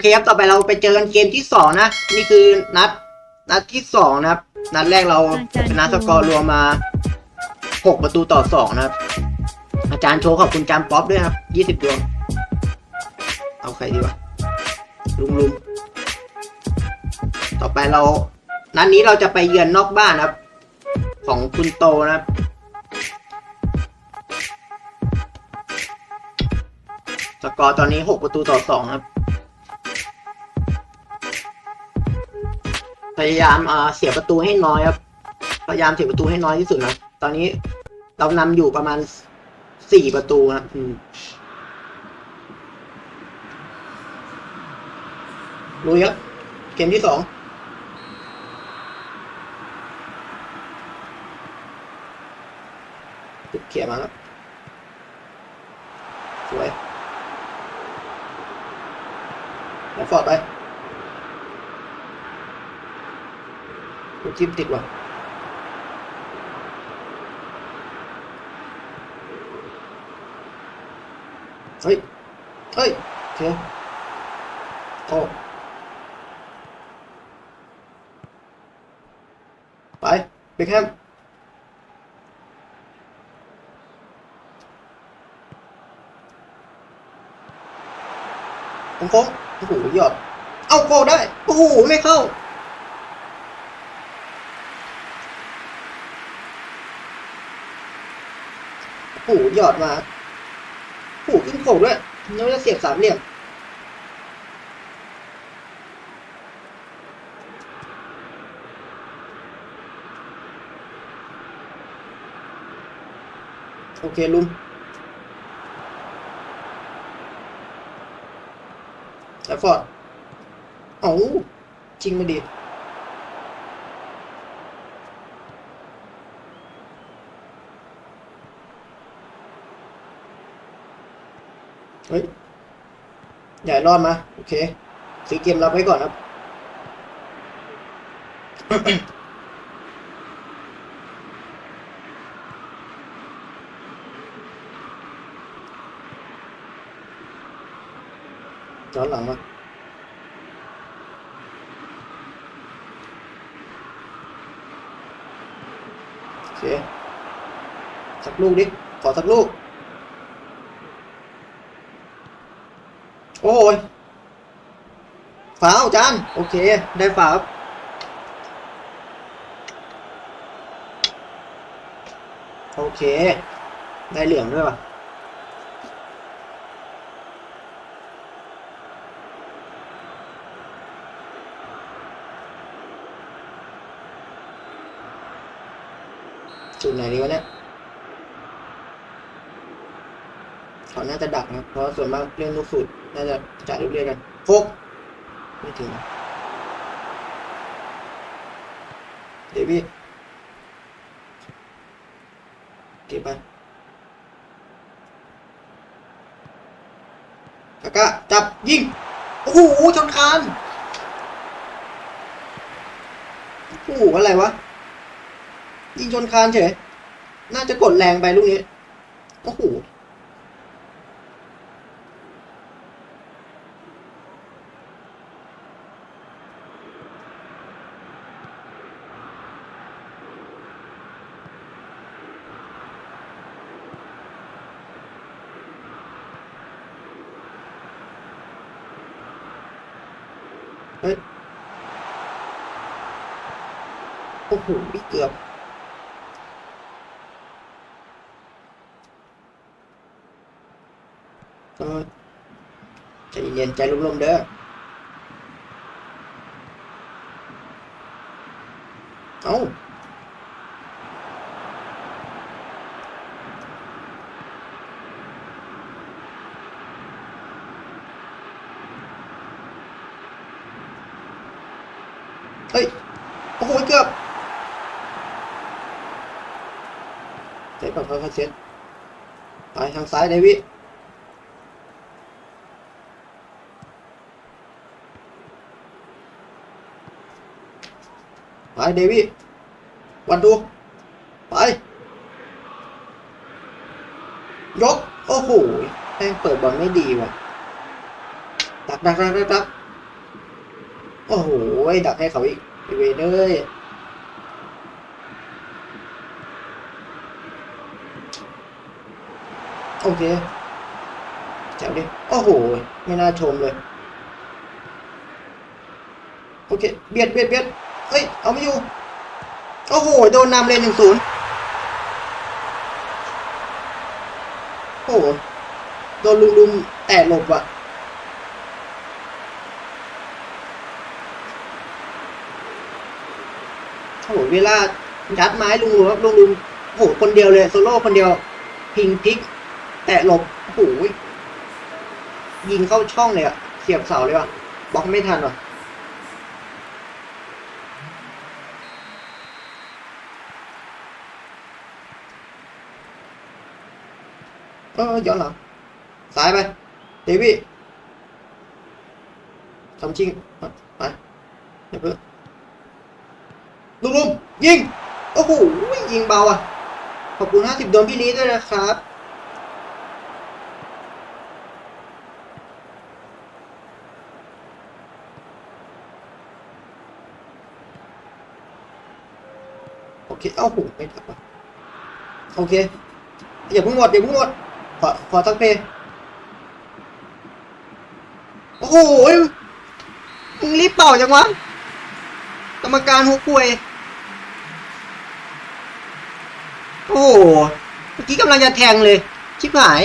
เคครับต่อไปเราไปเจอกันเกมที่สองนะนี่คือนัดนัดที่สองนะครับ นัดแรกเราชนะสกอร์รวมมาหกประตูต่อสองนะครับ อาจารย์โชว์ขอบคุณจามป๊อปด้วยครับยี่สิบดวง เอาใครดีวะลุงลุงต่อไปเรา นัดนี้เราจะไปเยือนนอกบ้านนะครับ ของคุณโตนะครับสกอร์ตอนนี้หกประตูต่อสองครับ พยายามเสียประตูให้น้อยครับ พยายามเสียประตูให้น้อยที่สุดนะ ตอนนี้เรานำอยู่ประมาณสี่ประตูนะลุยครับ เกมที่สองเขียมาแล้วสวยแล้วฟอร์ดไป กูจิ้มติดว่ะเฮ้ย เฮ้ยโอเคโอ้ไปเบคแฮมโค้งโอ้โหยอด เอาโกได้ โอ้โห ไม่เข้า โอ้หยอดมาโอ้ขึ้นโขกด้วยแล้วจะเสียบสามเหลี่ยมโอเคลุงแอฟฟอร์ดเอาจริงมาดี เฮ้ย ใหญ่รอดมา โอเคซื้อเกมรับไว้ก่อนครับ ย้อนหลังมาโอเค สักลูกดิ ขอสักลูก โอ้ยฝาวจานโอเค ได้ฝาโอเค ได้เหลืองด้วยว่ะจุดไหนดีวะเนี่ยเขาน่าจะดักนะ เพราะส่วนมากเรื่องลูกสูตร น่าจะจ่ายลูกเรียกกันโฟกไม่ถึงนะเดวิดเก็บไปกากะจับยิง โอ้โหชนคานโอ้โหอะไรวะ ยิงชนคานเฉย น่าจะกดแรงไปลูกนี้ โอ้โห โอ้โหเกือบเออใจเย็นๆใจร่มๆเด้อ เอาเฮ้ย โอ้โห เก่อนค่อยๆเซ็ตไปทางซ้ายเดวิดไปเดวิดวันดูไป ยก โอ้โหแม่งเปิดบอลไม่ดีว่ะ ดักดักดักดักโอ้โห ดักให้เขาอีกไอ้เวรเอ้ย โอเคแจ๋วดิโอ้โห ไม่น่าชมเลย โอเค เบียดเบียดเบียดเฮ้ย เอาไม่อยู่ โอ้โห โดนนำเลยหนึ่งศูนย์โอ้โห โดนลุมลุมแตะหลบอะโอ้โหเวลายัดไม้ลุงลุงลุงลุงโอ้โห คนเดียวเลย โซโล่คนเดียว พิงพิก แตะหลบโอ้โหยิงเข้าช่องเลยอะเสียบเสาเลยว่ะบล็อกไม่ทันว่ะเออย้อนหลังซ้ายไปเดวี่ทำจริงไปเดี๋ยวเพิ่งลุงลุงยิง โอ้โหยิงเบาอะ ขอบคุณห้าสิบโดนพี่นี้ด้วยนะครับ โอเค เอ้าหูไม่ทับโอเค อย่าเพิ่งหมดอย่าเพิ่งหมด ขอ ขอสักเพโอ้โหมึงรีบเป่าจังวะ กรรมการหัวป่วย โอ้โห เมื่อกี้กำลังจะแทงเลย ชิบหาย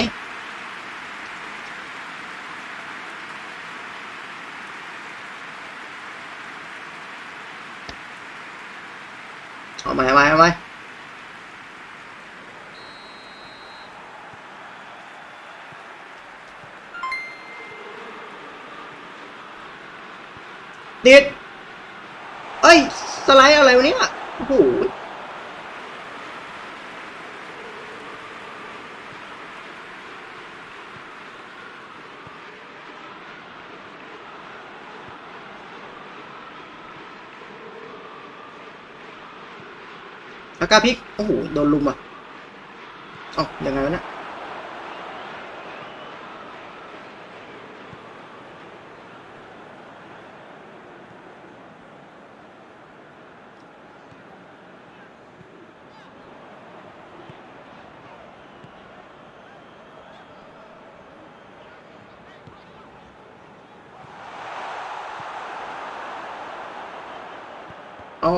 เอาใหม่เอาใหม่เอาใหม่ติดเอ้ย สไลด์อะไรวะเนี่ยโอ้โห อากาพิก โอ้โห โดนลุมอะอ๋อยังไงวะเนี่ย อ๋อ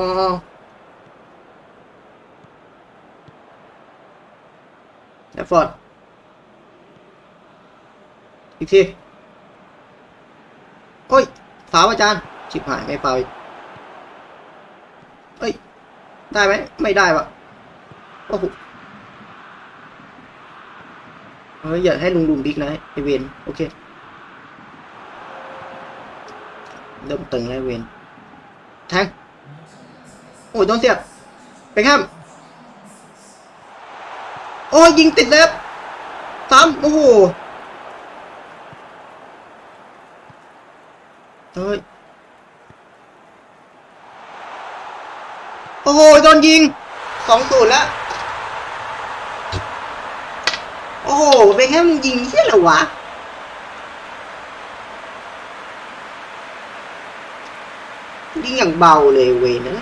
แอฟฟอร์ด อีกที โอ้ยฝาวอาจารย์ ชิบหายไม่ฟาอีกเอ้ย ได้ไหม ไม่ได้วะโอ้โหเฮ้ยอย่าให้ลุงลุงบิ๊กนะไอเวนโอเค เริ่มตึงแล้วเวนแทง โอ้ยโดนเสียบไปข้าม โอ้ยยิงติดแล้วซ้ำโอ้โหเฮ้ยโอ้โหโดนยิงสองศูนย์แล้ว โอ้โหไปแค่มึงยิงเชี่ยเหรอวะยิงอย่างเบาเลยเว้ยนะ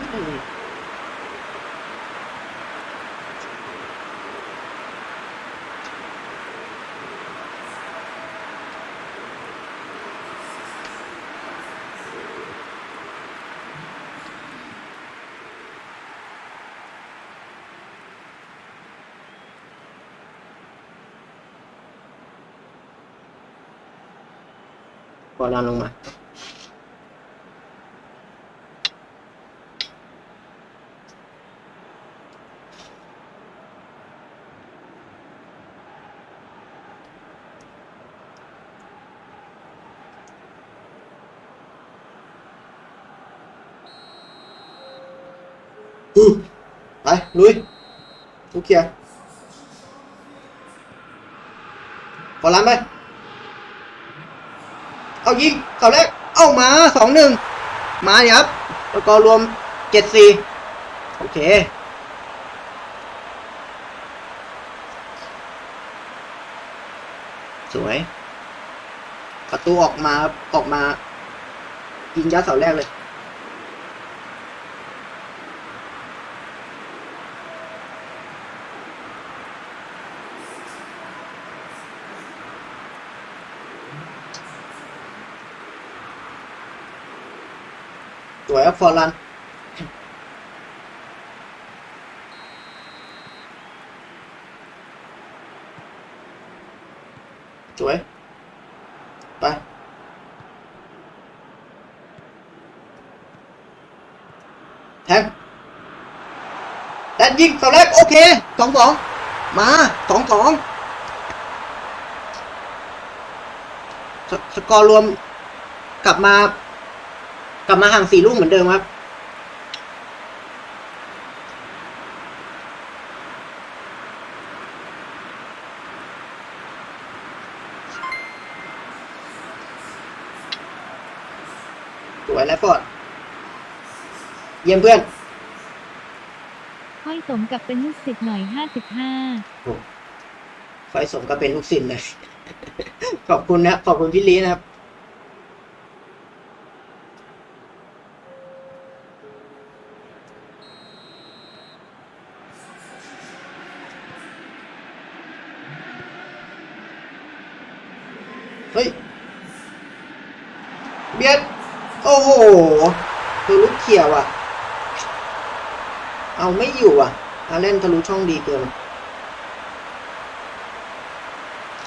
บอลลานลงมาอือไปลุยทุกเคลียร์บอลลันไป เอายิงเสาแรก เอามาสองหนึ่งมาเนี่ยครับแล้วก็รวมเจ็ดสี่โอเคสวย ประตูออกมาออกมายิงยัดเสาแรกเลย วยครับฟอร์ลันสวย ไป แทงแดนยิงเสาแรก โอเคสองสองมาสองสองสสกอร์รวมกลับมา ลับมาห่างสี่ลูกเหมือนเดิมครับ สวยแล้วปอด เยี่ยมเพื่อน ค่อยสมกับเป็นลูกศิษย์หน่อยห้าสิบห้าไฟสมก็เป็นลูกศิษย์เลย ขอบคุณนะ ขอบคุณพี่ลีนะครับ เบียดโอ้โหตัวลูกเขียวอะ เอาไม่อยู่อะอาเล่นทะลุช่องดีเกิน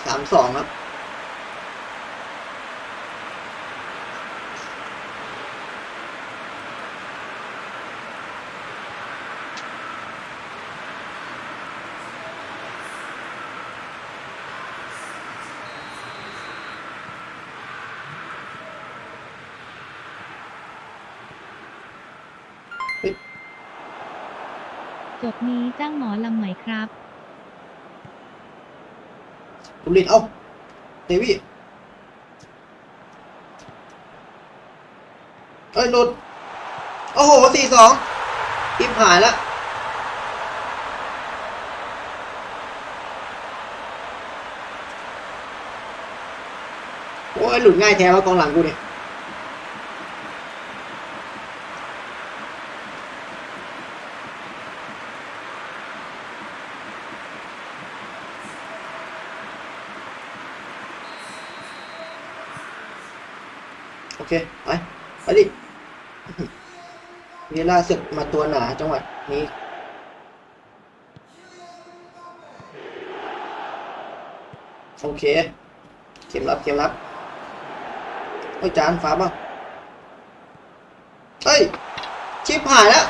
สามสองครับ จบนี้จ้างหมอลำไหมครับบุรินทร์เอาเดวี่เอ้ยหลุด โอ้โหสี่สองทิมหายแล้วโอ้ยหลุดง่ายแท้ว่ากองหลังกูเนี่ย ไปไปดิเวลาศึกมาตัวหนาจังหวะนี้โอเค เข็มรับเข็มรับเฮ้ยจานฟ้าบ้างเฮ้ย ชิปหายแล้ว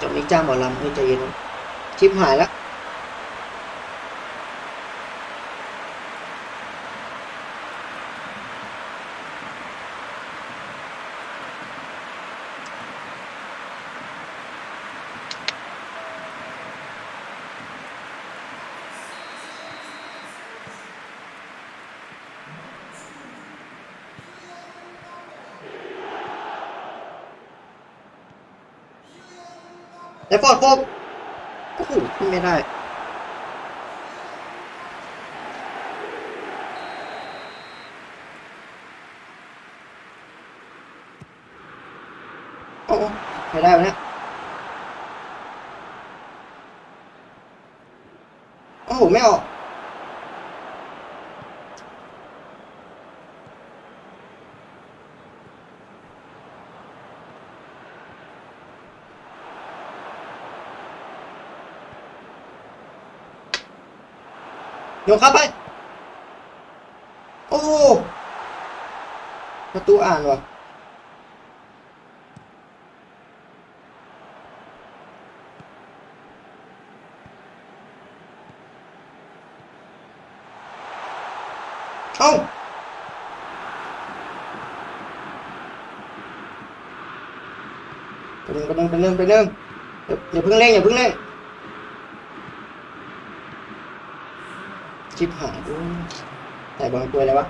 จบนี้จ้างหมอลำให้ใจเย็น ชิปหายแล้ว ฟอร์ดโฟกโอ้โหขึ้นไม่ได้โอ้โหไม่ได้วะเนี่ยโอ้โห ไม่ออก โยกเข้าไป โอ้ประตูอ่านวะเอ้าไปหนึ่งไปหนึ่งไปนึ่งไปหนึ่งอย่าอย่าเพิ่งเร่งอย่าเพิ่งเร่ง ชิบหายด้วยแต่บอลกลวยอะไรวะ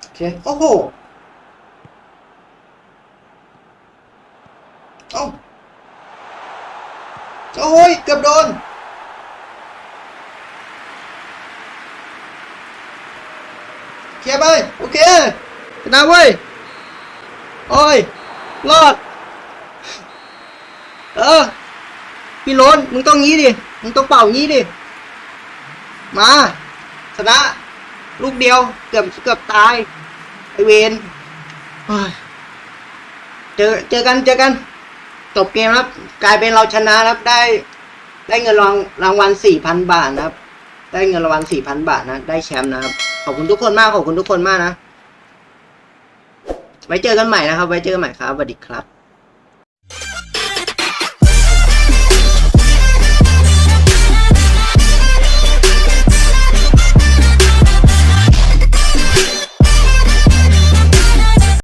โอเคโอ้โหเอ้โอ้ยเกือบโดนเคลียร์ไปโอเคชนะเว้ยโอ้ยรอด เออ พี่โรนมึงต้องงี้ดิ มึงต้องเป่างี้ดิ มาชนะ ลูกเดียว เกือบเกือบตาย ไอเวนเฮ้ยเจอเจอกันเจอกัน จบเกมครับ กลายเป็นเราชนะครับ ได้ ได้เงินรางรางวัลสี่พันบาทนะครับ ได้เงินรางวัลสี่พันบาทนะ ได้แชมป์นะครับ ขอบคุณทุกคนมาก ขอบคุณทุกคนมากนะ ไว้เจอกันใหม่นะครับ ไว้เจอกันใหม่ครับสวัสดีครับ